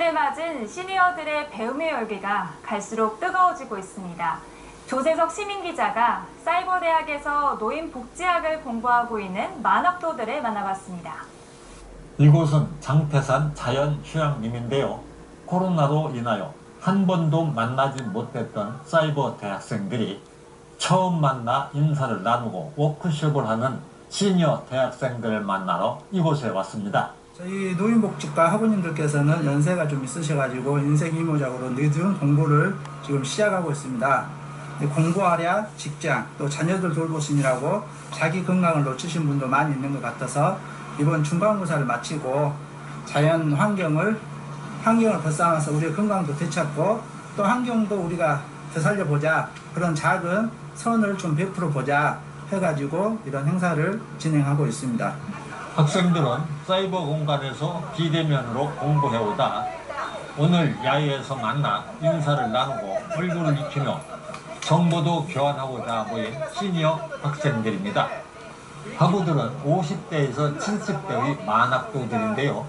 새해를 맞은 시니어들의 배움의 열기가 갈수록 뜨거워지고 있습니다. 조세석 시민 기자가 사이버 대학에서 노인 복지학을 공부하고 있는 만학도들을 만나봤습니다. 이곳은 장태산 자연휴양림인데요. 코로나로 인하여 한 번도 만나지 못했던 사이버 대학생들이 처음 만나 인사를 나누고 워크숍을 하는 시니어 대학생들을 만나러 이곳에 왔습니다. 저희 노인복지과 학우님들께서는 연세가 좀 있으셔가지고 인생 이모작으로 늦은 공부를 지금 시작하고 있습니다. 공부하랴 직장 또 자녀들 돌보시느라고 자기 건강을 놓치신 분도 많이 있는 것 같아서 이번 중간고사를 마치고 자연 환경을 환경을 벗어나서 우리의 건강도 되찾고 또 환경도 우리가 되살려 보자 그런 작은 선을 좀 베풀어 보자 해가지고 이런 행사를 진행하고 있습니다. 학생들은 사이버 공간에서 비대면으로 공부해오다 오늘 야외에서 만나 인사를 나누고 얼굴을 익히며 정보도 교환하고자 모인 시니어 학생들입니다. 학우들은 50대에서 70대의 만학도들인데요.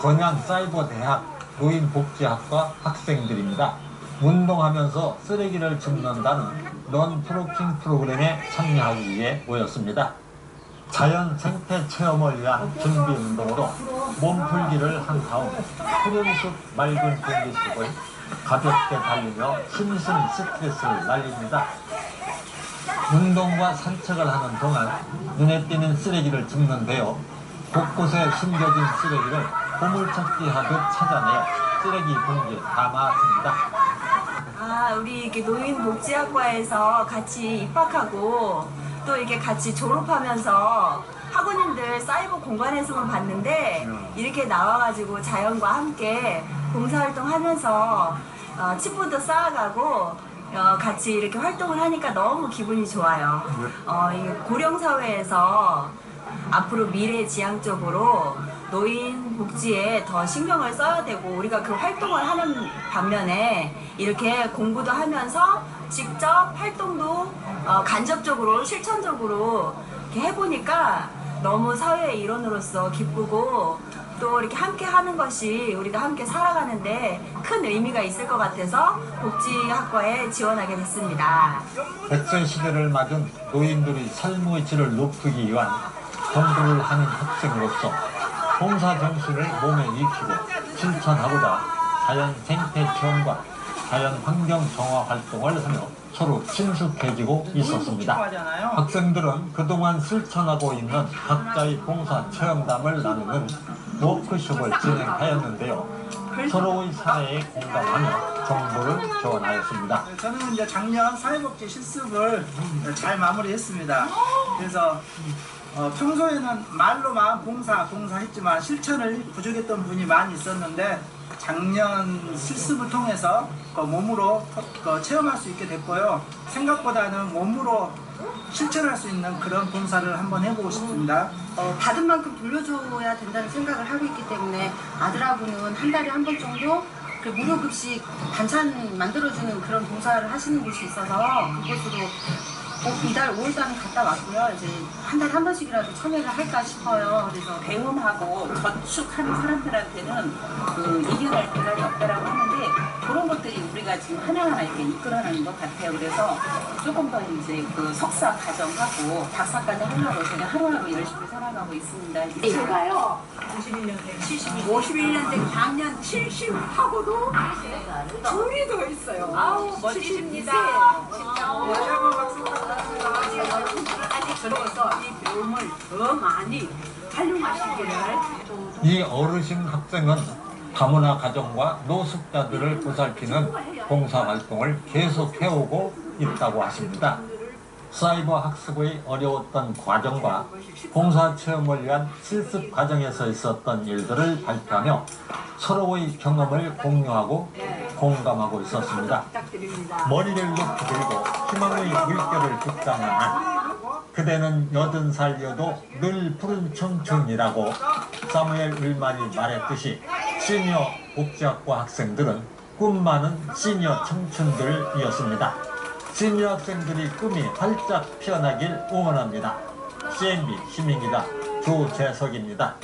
건양 사이버대학 노인복지학과 학생들입니다. 운동하면서 쓰레기를 줍는다는 넌 프로킹 프로그램에 참여하기 위해 모였습니다. 자연 생태 체험을 위한 준비 운동으로 몸풀기를 한 다음 푸른 숲 맑은 공기 속을 가볍게 달리며 심신 스트레스를 날립니다. 운동과 산책을 하는 동안 눈에 띄는 쓰레기를 줍는데요. 곳곳에 숨겨진 쓰레기를 보물찾기 하듯 찾아내어 쓰레기 봉지에 담아줍니다. 아, 우리 이렇게 노인복지학과에서 같이 입학하고 또 이렇게 같이 졸업하면서 학우님들 사이버 공간에서만 봤는데 이렇게 나와가지고 자연과 함께 봉사활동 하면서 어, 칩분도 쌓아가고 어, 같이 이렇게 활동을 하니까 너무 기분이 좋아요. 어, 이 고령사회에서 앞으로 미래 지향적으로 노인 복지에 더 신경을 써야 되고 우리가 그 활동을 하는 반면에 이렇게 공부도 하면서 직접 활동도 어, 간접적으로 실천적으로 이렇게 해보니까 너무 사회의 일원으로서 기쁘고 또 이렇게 함께 하는 것이 우리가 함께 살아가는데 큰 의미가 있을 것 같아서 복지학과에 지원하게 됐습니다. 100세 시대를 맞은 노인들의 삶의 질을 높이기 위한 공부를 하는 학생으로서 봉사 정신을 몸에 익히고 실천하고자 자연 생태 체험과 자연 환경 정화 활동을 하며 서로 친숙해지고 있었습니다. 학생들은 그동안 실천하고 있는 각자의 봉사 체험담을 나누는 워크숍을 진행하였는데요. 서로의 사례에 공감하며 정보를 교환하였습니다. 저는 이제 작년 사회복지 실습을 잘 마무리했습니다. 그래서 어, 평소에는 말로만 봉사, 봉사했지만 실천을 부족했던 분이 많이 있었는데 작년 실습을 통해서 그 몸으로 그 체험할 수 있게 됐고요. 생각보다는 몸으로 실천할 수 있는 그런 봉사를 한번 해보고 싶습니다. 어, 받은 만큼 돌려줘야 된다는 생각을 하고 있기 때문에 아들하고는 한 달에 한 번 정도 그 무료급식 반찬 만들어주는 그런 봉사를 하시는 곳이 있어서 그곳으로 꼭 이달 5월달은 갔다 왔고요. 이제 한 달에 한 번씩이라도 참여를 할까 싶어요. 그래서 배움하고 저축하는 사람들한테는 그 이겨낼 대상이 없다라고 하는데 그런 것들이 우리가 지금 하나하나 이렇게 이끌어내는 것 같아요. 그래서 조금 더 이제 그 석사 과정하고 박사까지 하려고 제가 하루하루 열심히 살아가고 있습니다. 이거요. 51년대 작년 70하고도 둘이 더 있어요. 아우 멋지십니다. 그래서 이 배움을 더 많이 활용하시기를 이 어르신 학생은 다문화 가정과 노숙자들을 보살피는 봉사활동을 계속 해오고 있다고 하십니다. 사이버 학습의 어려웠던 과정과 봉사 체험을 위한 실습 과정에서 있었던 일들을 발표하며 서로의 경험을 공유하고 공감하고 있었습니다. 머리를 높이 들고 희망의 물결을 붓다만 그대는 여든 살려도 늘 푸른 청춘이라고 사무엘 울만이 말했듯이 시니어 복지학과 학생들은 꿈 많은 시니어 청춘들이었습니다. 시니어 학생들이 꿈이 활짝 피어나길 응원합니다. CNB 시민기자 조재석입니다.